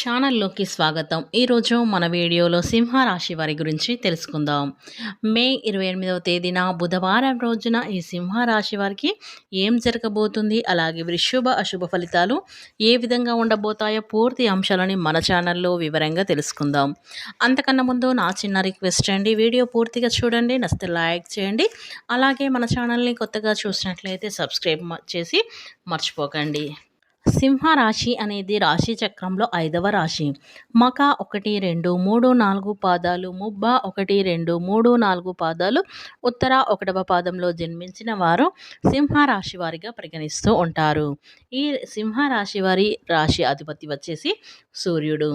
ఛానల్లోకి స్వాగతం. ఈరోజు మన వీడియోలో సింహరాశి వారి గురించి తెలుసుకుందాం. మే ఇరవై ఎనిమిదవ తేదీన బుధవారం రోజున ఈ సింహరాశి వారికి ఏం జరగబోతుంది? అలాగే వృషుభ అశుభ ఫలితాలు ఏ విధంగా ఉండబోతాయో పూర్తి అంశాలని మన ఛానల్లో వివరంగా తెలుసుకుందాం. అంతకన్నా ముందు నా చిన్న రిక్వెస్ట్ అండి వీడియో పూర్తిగా చూడండి నచ్చితే లైక్ చేయండి. అలాగే మన ఛానల్ని కొత్తగా చూసినట్లయితే సబ్స్క్రైబ్ చేసి మర్చిపోకండి. సింహరాశి అనేది రాశి చక్రంలో ఐదవ రాశి. మక ఒకటి రెండు మూడు నాలుగు పాదాలు ముబ్బ ఒకటి రెండు మూడు నాలుగు పాదాలు ఉత్తర ఒకటవ పాదంలో జన్మించిన వారు సింహరాశి వారిగా పరిగణిస్తూ ఉంటారు. ఈ సింహరాశి వారి రాశి అధిపతి వచ్చేసి సూర్యుడు.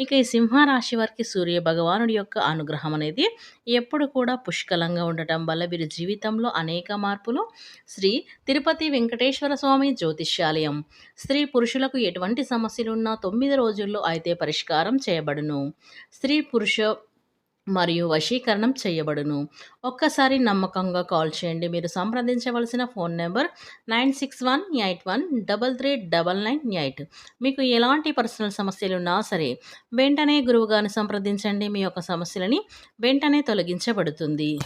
ఇక ఈ సింహరాశి వారికి సూర్య భగవానుడి యొక్క అనుగ్రహం అనేది ఎప్పుడు కూడా పుష్కలంగా ఉండటం వల్ల వీరి జీవితంలో అనేక మార్పులు. శ్రీ తిరుపతి వెంకటేశ్వర స్వామి జ్యోతిష్యాలయం. స్త్రీ పురుషులకు ఎటువంటి సమస్యలున్నా తొమ్మిది రోజుల్లో అయితే పరిష్కారం చేయబడును. స్త్రీ పురుష మరియు వశీకరణం చేయబడును. ఒక్కసారి నమ్మకంగా కాల్ చేయండి. మీరు సంప్రదించవలసిన phone number nine six one eight one double three double nine eight. మీకు ఎలాంటి పర్సనల్ సమస్యలు ఉన్నా సరే వెంటనే గురువుగారిని సంప్రదించండి. మీ యొక్క సమస్యలని వెంటనే తొలగించబడుతుంది.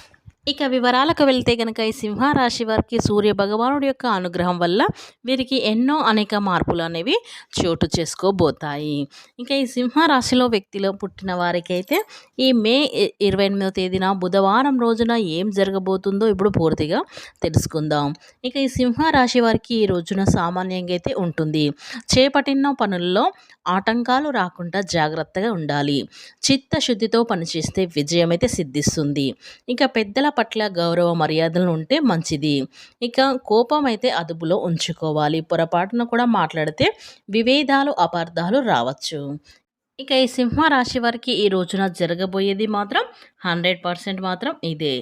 ఇక వివరాలకు వెళ్తే కనుక ఈ సింహరాశి వారికి సూర్య భగవానుడి యొక్క అనుగ్రహం వల్ల వీరికి ఎన్నో అనేక మార్పులు అనేవి చోటు చేసుకోబోతాయి. ఇంకా ఈ సింహరాశిలో వ్యక్తిలో పుట్టిన వారికైతే ఈ మే ఇరవై ఎనిమిదో తేదీన బుధవారం రోజున ఏం జరగబోతుందో ఇప్పుడు పూర్తిగా తెలుసుకుందాం. ఇక ఈ సింహరాశి వారికి ఈ రోజున సామాన్యంగా అయితే ఉంటుంది. చేపట్టిన పనుల్లో ఆటంకాలు రాకుండా జాగ్రత్తగా ఉండాలి. చిత్తశుద్ధితో పనిచేస్తే విజయం అయితే సిద్ధిస్తుంది. ఇక పెద్దల పట్ల గౌరవ మర్యాదలు ఉంటే మంచిది. ఇక కోపం అయితే అదుపులో ఉంచుకోవాలి. పొరపాటున కూడా మాట్లాడితే వివేదాలు అపార్థాలు రావచ్చు. ఇక ఈ సింహరాశి వారికి ఈ రోజున జరగబోయేది మాత్రం హండ్రెడ్ పర్సెంట్ మాత్రం ఇదే.